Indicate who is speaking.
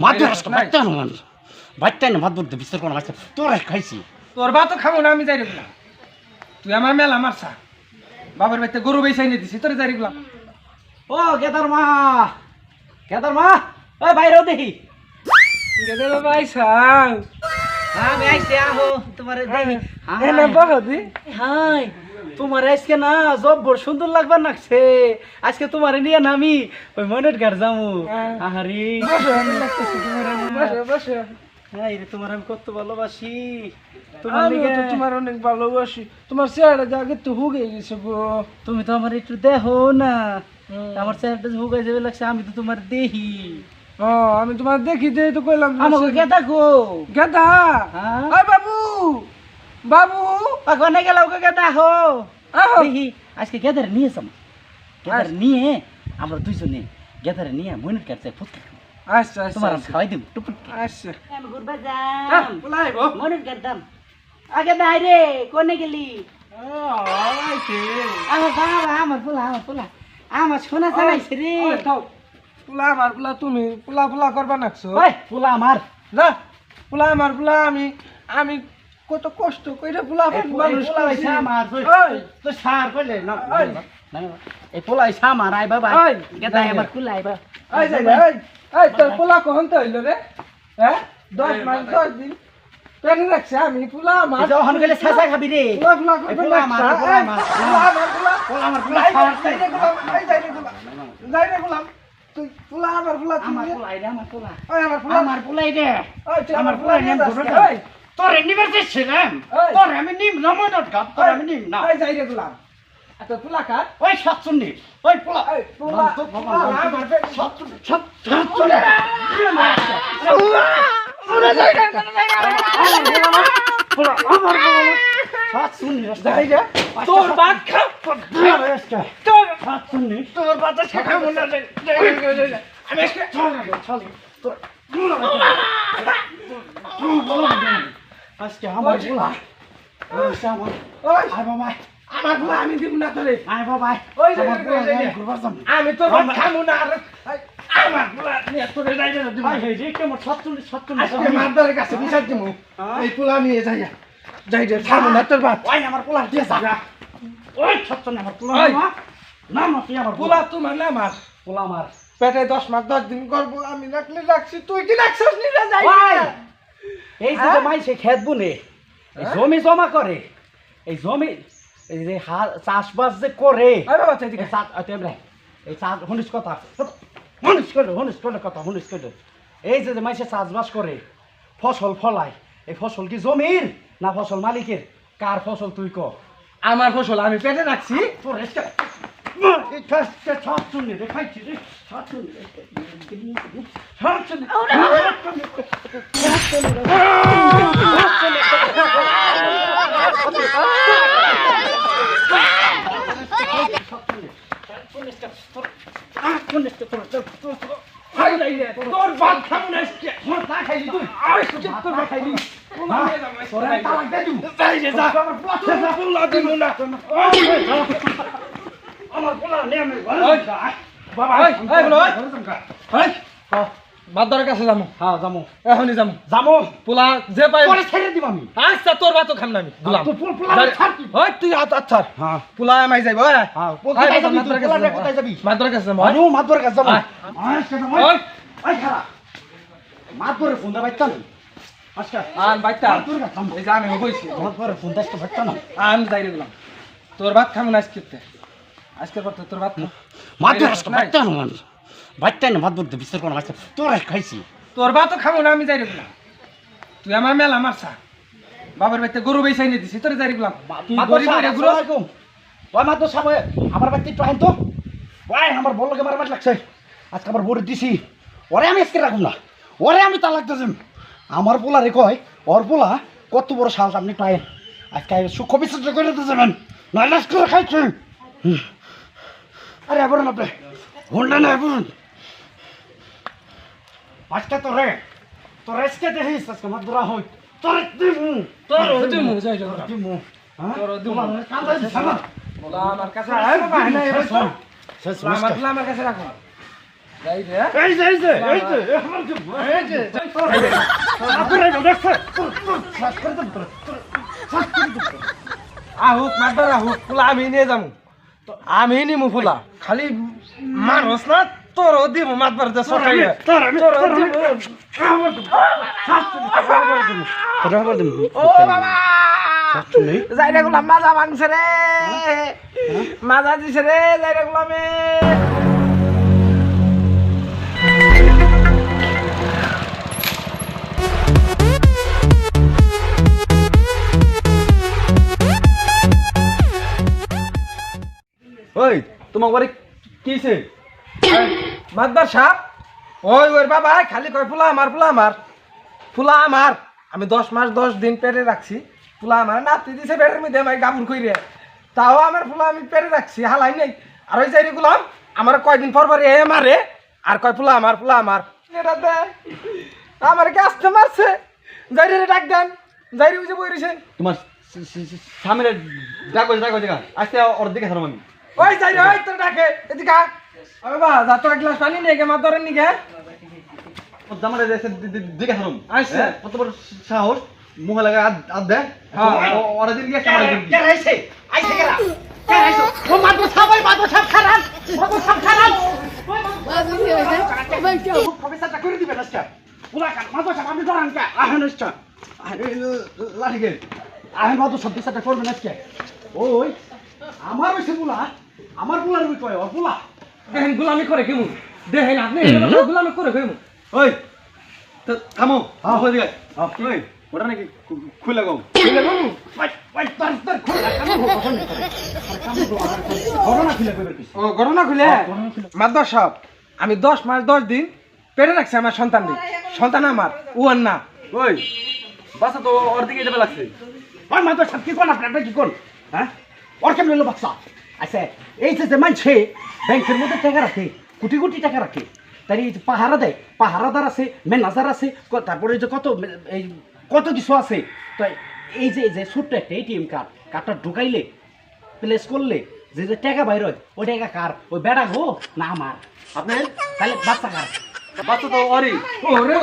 Speaker 1: মাদ্র রাস্তা বাচ্চা না মানুষ বাচ্চা না বিচার কোনো তোর খাইছি
Speaker 2: তোর বা তো খাব না আমি যাই রেগুলাম তুই আমার মেলা মারছা। বাবার বাড়িতে গরু বেসাই নিয়ে দিছি তোর যাই রেগুলাম
Speaker 1: ও কেদার মা। কেদার মা। ওই বাইরেও দেখি।
Speaker 2: গেদে বাবা আইসাও
Speaker 1: আমি আইসে আহো তোমার
Speaker 2: বহদি
Speaker 1: হাই। তোমার আজকে না জব্বর সুন্দর লাগবার লাগছে আজকে তোমার নিয়ে না আমি ওই মনের ঘর যাব
Speaker 2: হ্যাঁ।
Speaker 1: আহারি।
Speaker 2: আমি তোমার আমি
Speaker 1: কত ভালোবাসি। তোমার
Speaker 2: তো তোমার অনেক ভালোবাসি। তোমার চেহারা জাগে তো হুগে গেছে গো।
Speaker 1: তুমি তো আমার একটু দেখো না। আমার চেহারাটা হুগাই যাবে লাগছে আমি তো তোমার দেহি।
Speaker 2: ও আমি তোমার দেখি তো কইলাম
Speaker 1: আমাকে কে দেখো
Speaker 2: গেদা?
Speaker 1: হ্যাঁ?
Speaker 2: বাবু! বাবু
Speaker 1: ওখানে গেল ওকে কে দেখো? আজকে গেদারে নিয়ে যাম গেদারে নিয়ে আমরা দুইজনে গেদারে নিয়ে মনের কাছে ফুটকে
Speaker 2: আচ্ছা
Speaker 1: তোমার
Speaker 2: আচ্ছা।
Speaker 1: আমি খাওয়াই দিব টুপুক
Speaker 2: আচ্ছা।
Speaker 1: আমি ঘুরবা যাম।
Speaker 2: বলাইবো
Speaker 1: মনের গাদাম আগে দাই রে কোনে গেলি? আমার বাবা আমার পোলা আমার পোলা। আমার সোনা চালাইছে রে।
Speaker 2: ওই থাও। পোলা আমার পোলা তুমি। পোলা পোলা করবা নাকছো।
Speaker 1: পোলা আমার।
Speaker 2: না পোলা আমার পোলা আমি। আমি কত কষ্ট কইরা পোলা
Speaker 1: এই পোলা
Speaker 2: মানুষ
Speaker 1: পোলা
Speaker 2: করছি।
Speaker 1: হইছে আমার তুই সার কইলে না এই পোলা হইছে আমার আই বাবা।
Speaker 2: ওই,
Speaker 1: গেদাই
Speaker 2: যাই
Speaker 1: আমার
Speaker 2: না।
Speaker 1: কুলা আইবা
Speaker 2: ওই যাই ওই, ওই, তোর পোলা কখন তো হইল রে? হ্যাঁ? দশ মাস দশ দিন। পেন রাখছে আমি পোলা আমার।
Speaker 1: যখন গেলে ছাসা খাবি রে।
Speaker 2: পোলা পোলা
Speaker 1: পোলা আমার, পোলা আমার।
Speaker 2: পোলা পোলা
Speaker 1: পোলা আমার। পোলা।
Speaker 2: যাই রে,
Speaker 1: সার
Speaker 2: যাই রে গোলাম, যাই রে গোলাম, যাই রে গোলাম। তুই পোলা আমার পোলা
Speaker 1: আমার পোলা আমার পোলা।
Speaker 2: আমার পোলা
Speaker 1: আমার পোলাই রে। আমার
Speaker 2: আমার পোলা
Speaker 1: পোলা নেম
Speaker 2: যাস
Speaker 1: ঘুরে
Speaker 2: কে?
Speaker 1: যাও।
Speaker 2: ওই,
Speaker 1: তোর ইউনিভার্সিটি ছিলাম। তোর আমি নিম না মদত গাপ তোর আমি নিম না
Speaker 2: ওই যাই রে গোলাম। তোর পোলা কার?
Speaker 1: ওই সাতচুন্নি ওই পোলা
Speaker 2: পোলা-
Speaker 1: তো
Speaker 2: পোলা
Speaker 1: ভগবান
Speaker 2: আমার বে-
Speaker 1: সাতচুন্নি সাতচুন্নি পোলা আমার পোলা সাতচুন্নি
Speaker 2: যাই রে। তোর বাদ। তোর
Speaker 1: সাতচুন্নি
Speaker 2: তোর শেখা মনে। যাই রে, যাই রে, যাই আমি আজকে
Speaker 1: আমার ওই আমার আয় বাবা
Speaker 2: আমার পোলা আমি দিব না তোরে।
Speaker 1: আয় বাবা
Speaker 2: ওই। আমি বাদ খামু না আর এই, আমার পোলা নিয়ে তোরে যাই রে দিব।
Speaker 1: আয় হে যে কেমন সাতচুন্নি সাতচুন্নি
Speaker 2: আজকে মারদারের কাছে বিচার
Speaker 1: হ্যাঁ?
Speaker 2: এই পোলা নিয়ে যাই যাই রে খামু না তোর বাদ
Speaker 1: ওই আমার পোলা দিয়ে যা। ওই সাতচুন্নি আমার পোলা না না না তুই আমার
Speaker 2: পোলা তোমার না আমার।
Speaker 1: পোলা আমার।
Speaker 2: পেটে দশ মাস দশ দিন করব আমি রাখলে রাখছি। তুই কি রাখছিস? নিলে যাই!
Speaker 1: এই যে
Speaker 2: হ্যাঁ?
Speaker 1: মাইসে খেত বুনে এই
Speaker 2: হ্যাঁ?
Speaker 1: জমি জমা করে। এই জমি এই যে চাষবাস যে করে। এই চাষ- হনিস কথা। হনিস করে হনিস করে কথা হনিস করে। এই যে যে মাইসে চাষবাস করে। ফসল ফলায়। এই ফসল কি জমির না ফসল মালিকের? কার ফসল তুই ক?
Speaker 2: আমার ফসল আমি পেটে রাখছি।
Speaker 1: তোর এসকে এই। আমার পোলা নে
Speaker 2: বাবা, ওই, বলো, ওই।
Speaker 1: হ্যাঁ
Speaker 2: মাদ্দারের কাছে যাব
Speaker 1: যামো।
Speaker 2: এখনই যাব
Speaker 1: যামো।
Speaker 2: পোলা যে পাই
Speaker 1: পরে ছেড়ে দিব আমি।
Speaker 2: আচ্ছা তোর ভাতও খাম না আমি। গুলাম
Speaker 1: তোর পোলা- পোলা ছাড় তুই।
Speaker 2: ওই তুই হাত আচ্ছা
Speaker 1: হ্যাঁ।
Speaker 2: পোলা আমায় যাইব
Speaker 1: হ্যাঁ কোথায় যাবি? পোলাটা কোথায় যাবি?
Speaker 2: কাছে যাব
Speaker 1: মাতবর কাছে যাব।
Speaker 2: ওই।
Speaker 1: ওই। খারা ফোন দা বাইতা না। আজকে
Speaker 2: আন বাইটা
Speaker 1: মাতবর কাছে যাব
Speaker 2: এই যে আমি
Speaker 1: মাতবরে ফোন দা একটা বাইতা না।
Speaker 2: আন যাই রে গুলাম। তোর ভাত খাম না আজকে আজকের পর তোর ভাত খাম
Speaker 1: মাতবর কাছে বাইতা না মানুষ বাইতা না মাতবর দে বিচার কোন মাছ তোর খাইছি।
Speaker 2: তোর ভাতও খাব না আমি যাই রে গুলাম তুই আমার মেলা মারছা। বাবার বাড়িতে গরু বেসাই নিয়ে দিছি তোর যাই রে গুলাম তুই
Speaker 1: মাতবর
Speaker 2: গরিব
Speaker 1: সাহেব
Speaker 2: হইরে
Speaker 1: আসসালামু
Speaker 2: ঘুরোস।
Speaker 1: আলাইকুম ওই মাতবর সাহেব আমার বাড়িতে একটু আইন তো। ওই আমার বড় লোকে মারা লাগছে। আজকে আমার বড় দিছি। ওরে আমি আজকে রাখুন না। ওরে আমি তালাক দিয়েছি আমার পোলা রে কয় ওর পোলা কত বড় সাহস আপনি পায়েন আজকে সুখ বিসর্জন করে দিতে যাবেন। করে খাইছে। আরে এবার না হুন্ডা না আজকে তো রে তোর আজকে দেখিস আজকে আমার দূরা হই তোর দিমু।
Speaker 2: তোর দিমু, যাই রে।
Speaker 1: দিমু হ্যাঁ?
Speaker 2: তোর দিমু।
Speaker 1: কান্দা না
Speaker 2: পোলা আমার কাছে রাখো। বাহে না এবার তো
Speaker 1: শেষ
Speaker 2: আমার আমার কাছে রাখো। যাই রে
Speaker 1: এই যে এই যে যে যে করে তোরা। করে
Speaker 2: আহুক মারবার আহুক ফুলা আমি নিয়ে যাব আমি নিমু ফুলা। খালি মারস না? তোরও দিব মাতবার দে সকালে
Speaker 1: তোর
Speaker 2: তোর
Speaker 1: তোর
Speaker 2: দিব।
Speaker 1: তোরা দেব। তোরা।
Speaker 2: ও বাবা
Speaker 1: শ্বাস তো নেই।
Speaker 2: যাই রে গুলাম মাজা ভাঙছে রে মাজা দিছে রে যাই রে গুলামে
Speaker 3: ওই তোমার বাড়ি কিছে
Speaker 2: মাতবার সাপ ওই ওর বাবা খালি কয় ফুলা আমার ফুলা আমার ফুলা আমার। আমি দশ মাস দশ দিন পেটে রাখছি। ফুলা আমার নাতি দিছে পেটের মধ্যে আমার গাবুর কইরে। তাও আমার ফুলা আমি পেটে রাখছি হালাই নেই। আর ওই যাই গুলাম আমার কয়দিন পর পর এ মারে আর কয় ফুলা আমার ফুলা আমার। এটা দে। আমার কে আসতে মারছে? যাই রে ডাক দেন। যাই রে বুঝে বই রয়েছে
Speaker 3: তোমার সামনে ডাকো ডাকো দেখা আজকে ওর দিকে ছাড়াম আমি
Speaker 2: ওই যাই রে ওই তোর ডাকে। এদিকে বাবা যা তো এক গ্লাস পানি নিয়ে গে মার ধরেন নিকে
Speaker 3: ওর জামারে দিকে ছাড়াম
Speaker 2: আচ্ছা।
Speaker 3: কত বড় সাহস মুখে লাগা আদ দেয়
Speaker 2: হ্যাঁ।
Speaker 3: ওরা দিন গিয়ে সামনে
Speaker 1: কে? আইছে? ও সাপ, ওই মাদো খারাপ। মাদো সাপ খারাপ। প্রফেসরটা করে দিবেন আজকে। পুরা কান, মাদো সাপ, আপনি ধরান কে? আহেন আজকে। আহেন,
Speaker 3: লাঠিকে
Speaker 1: আহেন মাদো সাপ বিচারটা করবেন আজকে। ওই, আমার আমার পুলার ওই কয়, ওর পুলা।
Speaker 2: দেখেন গুলামি করে কেমন দেখেন আপনি গুলামি করে কেমন
Speaker 3: ওই তো থামো
Speaker 1: হ্যাঁ।
Speaker 3: ওই দিকে
Speaker 1: হ্যাঁ।
Speaker 3: ওই ওটা নাকি খুলে
Speaker 1: তোর, খোলা, ঘটনা খুলে
Speaker 2: মাদ্রাস আমি দশ মাস দশ দিন পেটে রাখছি আমার সন্তান সন্তান আমার ও আর না।
Speaker 3: ওই বাসা তো ওর দিকে যাবে লাগছে।
Speaker 1: ওই মাদো সাপ কি কোন আপনার? কি কোন? হ্যাঁ? ওর কেমন বাচ্চা? আচ্ছা এই যে মানছে ব্যাংকের মধ্যে টাকা রাখে কোটি কোটি টাকা রাখে তার এই যে পাহারা দেয় পাহারাদার আছে ম্যানেজার আছে তারপরে যে কত এই কত কিছু আছে তো এই যে এই যে ছোট্ট একটা এটিএম কার্ড কার্ডটা ঢুকাইলে প্লেস করলে যে যে টাকা বাইর হয় ওই টাকা কার? ওই বেড়া গো না আমার।
Speaker 3: আপনি
Speaker 1: তাহলে বাচ্চা কার?
Speaker 3: বাচ্চা তো ওরই।
Speaker 2: ওরে।